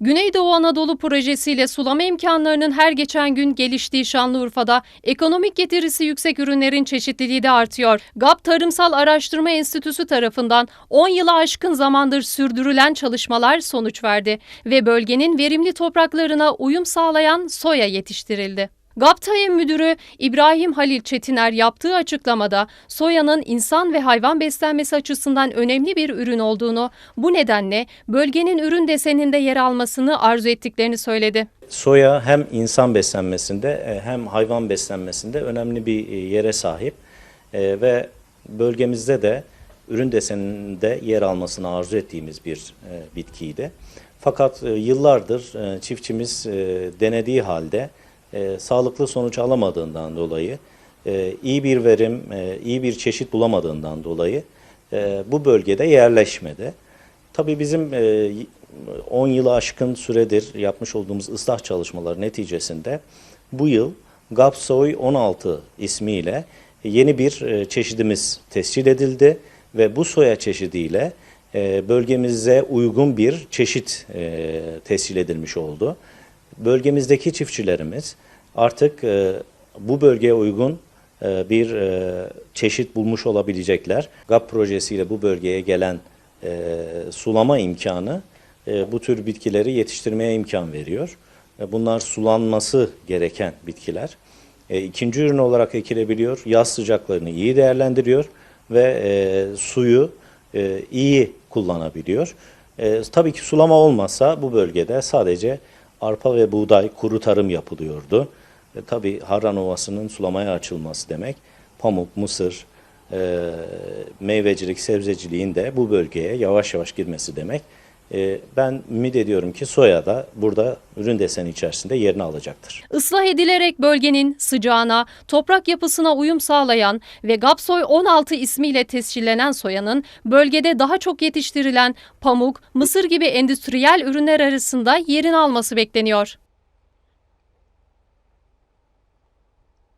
Güneydoğu Anadolu projesiyle sulama imkanlarının her geçen gün geliştiği Şanlıurfa'da ekonomik getirisi yüksek ürünlerin çeşitliliği de artıyor. GAP Tarımsal Araştırma Enstitüsü tarafından 10 yılı aşkın zamandır sürdürülen çalışmalar sonuç verdi ve bölgenin verimli topraklarına uyum sağlayan soya yetiştirildi. GAPTAY'ın müdürü İbrahim Halil Çetiner yaptığı açıklamada soyanın insan ve hayvan beslenmesi açısından önemli bir ürün olduğunu, bu nedenle bölgenin ürün deseninde yer almasını arzu ettiklerini söyledi. Soya hem insan beslenmesinde e, hem hayvan beslenmesinde önemli bir e, yere sahip E, ve bölgemizde de ürün deseninde yer almasını arzu ettiğimiz bir bitkiydi. Fakat yıllardır çiftçimiz denediği halde e, sağlıklı sonuç alamadığından dolayı, e, iyi bir verim, e, iyi bir çeşit bulamadığından dolayı e, bu bölgede yerleşmedi. Tabii bizim e, 10 yılı aşkın süredir yapmış olduğumuz ıslah çalışmaları neticesinde bu yıl Gapsoy 16 ismiyle yeni bir e, çeşidimiz tescil edildi ve bu soya çeşidiyle e, bölgemize uygun bir çeşit e, tescil edilmiş oldu. Bölgemizdeki çiftçilerimiz artık e, bu bölgeye uygun e, bir e, çeşit bulmuş olabilecekler. GAP projesiyle bu bölgeye gelen e, sulama imkanı e, bu tür bitkileri yetiştirmeye imkan veriyor. E, bunlar sulanması gereken bitkiler. E, ikinci ürün olarak ekilebiliyor. Yaz sıcaklarını iyi değerlendiriyor ve e, suyu e, iyi kullanabiliyor. E, tabii ki sulama olmazsa bu bölgede sadece arpa ve buğday kuru tarım yapılıyordu. E, tabii Harran Ovası'nın sulamaya açılması demek pamuk, mısır, e, meyvecilik, sebzeciliğin de bu bölgeye yavaş yavaş girmesi demek. E, ben ümit ediyorum ki soya da burada ürün deseni içerisinde yerini alacaktır. Islah edilerek bölgenin sıcağına, toprak yapısına uyum sağlayan ve Gapsoy 16 ismiyle tescillenen soyanın bölgede daha çok yetiştirilen pamuk, mısır gibi endüstriyel ürünler arasında yerini alması bekleniyor.